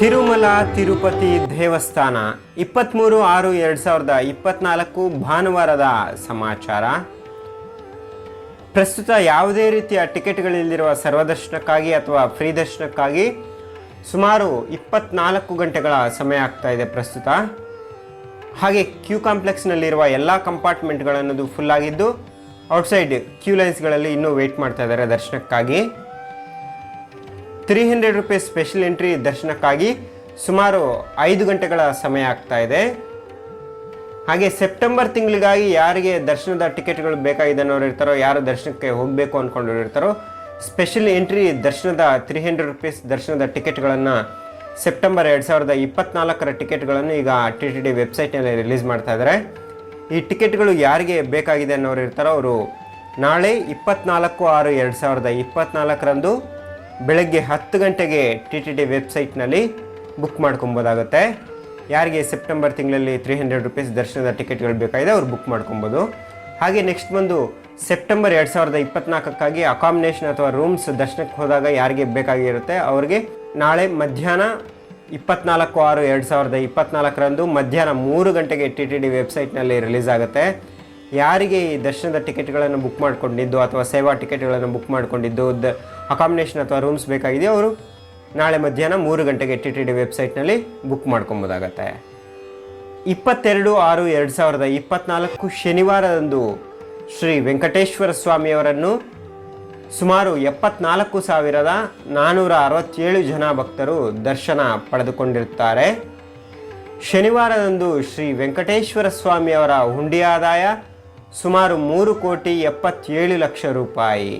ತಿರುಮಲ ತಿರುಪತಿ ದೇವಸ್ಥಾನ ಇಪ್ಪತ್ತ್ಮೂರು ಆರು ಎರಡು ಸಾವಿರದ ಇಪ್ಪತ್ನಾಲ್ಕು ಭಾನುವಾರದ ಸಮಾಚಾರ. ಪ್ರಸ್ತುತ ಯಾವುದೇ ರೀತಿಯ ಟಿಕೆಟ್ಗಳಲ್ಲಿರುವ ಸರ್ವದರ್ಶನಕ್ಕಾಗಿ ಅಥವಾ ಫ್ರೀ ದರ್ಶನಕ್ಕಾಗಿ ಸುಮಾರು ಇಪ್ಪತ್ನಾಲ್ಕು ಗಂಟೆಗಳ ಸಮಯ ಆಗ್ತಾ ಇದೆ ಪ್ರಸ್ತುತ. ಹಾಗೆ ಕ್ಯೂ ಕಾಂಪ್ಲೆಕ್ಸ್ನಲ್ಲಿರುವ ಎಲ್ಲ ಕಂಪಾರ್ಟ್ಮೆಂಟ್ಗಳನ್ನದು ಫುಲ್ ಆಗಿದ್ದು, ಔಟ್ಸೈಡ್ ಕ್ಯೂ ಲೈನ್ಸ್ಗಳಲ್ಲಿ ಇನ್ನೂ ವೆಯ್ಟ್ ಮಾಡ್ತಾ ಇದ್ದಾರೆ ದರ್ಶನಕ್ಕಾಗಿ. Three hundred rupees special entry ದರ್ಶನಕ್ಕಾಗಿ ಸುಮಾರು ಐದು ಗಂಟೆಗಳ ಸಮಯ ಆಗ್ತಾ ಇದೆ. ಹಾಗೆ ಸೆಪ್ಟೆಂಬರ್ ತಿಂಗಳಿಗಾಗಿ ಯಾರಿಗೆ ದರ್ಶನದ ಟಿಕೆಟ್ಗಳು ಬೇಕಾಗಿದೆ ಅನ್ನೋರು ಇರ್ತಾರೋ, ಯಾರು ದರ್ಶನಕ್ಕೆ ಹೋಗಬೇಕು ಅಂದ್ಕೊಂಡು ಇರ್ತಾರೋ ಸ್ಪೆಷಲ್ ಎಂಟ್ರಿ ದರ್ಶನದ ತ್ರೀ ಹಂಡ್ರೆಡ್ ರುಪೀಸ್ ದರ್ಶನದ ಟಿಕೆಟ್ಗಳನ್ನು ಸೆಪ್ಟೆಂಬರ್ ಎರಡು ಸಾವಿರದ ಇಪ್ಪತ್ನಾಲ್ಕರ ಟಿಕೆಟ್ಗಳನ್ನು ಈಗ ಟಿ ಟಿ ಡಿ ವೆಬ್ಸೈಟ್ನಲ್ಲಿ ರಿಲೀಸ್ ಮಾಡ್ತಾ ಇದ್ದಾರೆ. ಈ ಟಿಕೆಟ್ಗಳು ಯಾರಿಗೆ ಬೇಕಾಗಿದೆ ಅನ್ನೋರು ಇರ್ತಾರೋ, ಅವರು ನಾಳೆ ಇಪ್ಪತ್ನಾಲ್ಕು ಆರು ಎರಡು ಸಾವಿರದ ಇಪ್ಪತ್ನಾಲ್ಕರಂದು ಬೆಳಗ್ಗೆ ಹತ್ತು ಗಂಟೆಗೆ ಟಿ ಟಿ ಡಿ ವೆಬ್ಸೈಟ್ನಲ್ಲಿ ಬುಕ್ ಮಾಡ್ಕೊಬೋದಾಗುತ್ತೆ. ಯಾರಿಗೆ ಸೆಪ್ಟೆಂಬರ್ ತಿಂಗಳಲ್ಲಿ ತ್ರೀ ಹಂಡ್ರೆಡ್ ರುಪೀಸ್ ದರ್ಶನದ ಟಿಕೆಟ್ಗಳು ಬೇಕಾಗಿದೆ, ಅವ್ರು ಬುಕ್ ಮಾಡ್ಕೊಬೋದು. ಹಾಗೆ ನೆಕ್ಸ್ಟ್ ಬಂದು ಸೆಪ್ಟೆಂಬರ್ ಎರಡು ಸಾವಿರದ ಇಪ್ಪತ್ನಾಲ್ಕಕ್ಕಾಗಿ ಅಕಾಮಿನೇಷನ್ ಅಥವಾ ರೂಮ್ಸ್ ದರ್ಶನಕ್ಕೆ ಹೋದಾಗ ಯಾರಿಗೆ ಬೇಕಾಗಿರುತ್ತೆ, ಅವ್ರಿಗೆ ನಾಳೆ ಮಧ್ಯಾಹ್ನ ಇಪ್ಪತ್ನಾಲ್ಕು ಆರು ಎರಡು ಸಾವಿರದ ಇಪ್ಪತ್ನಾಲ್ಕರಂದು ಮಧ್ಯಾಹ್ನ ಮೂರು ಗಂಟೆಗೆ ಟಿ ಟಿ ಡಿ ವೆಬ್ಸೈಟ್ನಲ್ಲಿ ರಿಲೀಸ್ ಆಗುತ್ತೆ. ಯಾರಿಗೆ ಈ ದರ್ಶನದ ಟಿಕೆಟ್ಗಳನ್ನು ಬುಕ್ ಮಾಡಿಕೊಂಡಿದ್ದು ಅಥವಾ ಸೇವಾ ಟಿಕೆಟ್ಗಳನ್ನು ಬುಕ್ ಮಾಡಿಕೊಂಡಿದ್ದು, ದ ಅಕಾಮಿನೇಷನ್ ಅಥವಾ ರೂಮ್ಸ್ ಬೇಕಾಗಿದೆಯೋ ಅವರು? ನಾಳೆ ಮಧ್ಯಾಹ್ನ ಮೂರು ಗಂಟೆಗೆ ಟಿ ಟಿ ಡಿ ವೆಬ್ಸೈಟ್ನಲ್ಲಿ ಬುಕ್ ಮಾಡ್ಕೊಬೋದಾಗತ್ತೆ. ಇಪ್ಪತ್ತೆರಡು ಆರು ಎರಡು ಸಾವಿರದ ಇಪ್ಪತ್ನಾಲ್ಕು ಶನಿವಾರದಂದು ಶ್ರೀ ವೆಂಕಟೇಶ್ವರ ಸ್ವಾಮಿಯವರನ್ನು ಸುಮಾರು ಎಪ್ಪತ್ನಾಲ್ಕು ಸಾವಿರದ ನಾನ್ನೂರ ಅರವತ್ತೇಳು ಜನ ಭಕ್ತರು ದರ್ಶನ ಪಡೆದುಕೊಂಡಿರುತ್ತಾರೆ. ಶನಿವಾರದಂದು ಶ್ರೀ ವೆಂಕಟೇಶ್ವರ ಸ್ವಾಮಿಯವರ ಹುಂಡಿ ಆದಾಯ ಸುಮಾರು ಮೂರು ಕೋಟಿ ಎಪ್ಪತ್ತೇಳು ಲಕ್ಷ ರೂಪಾಯಿ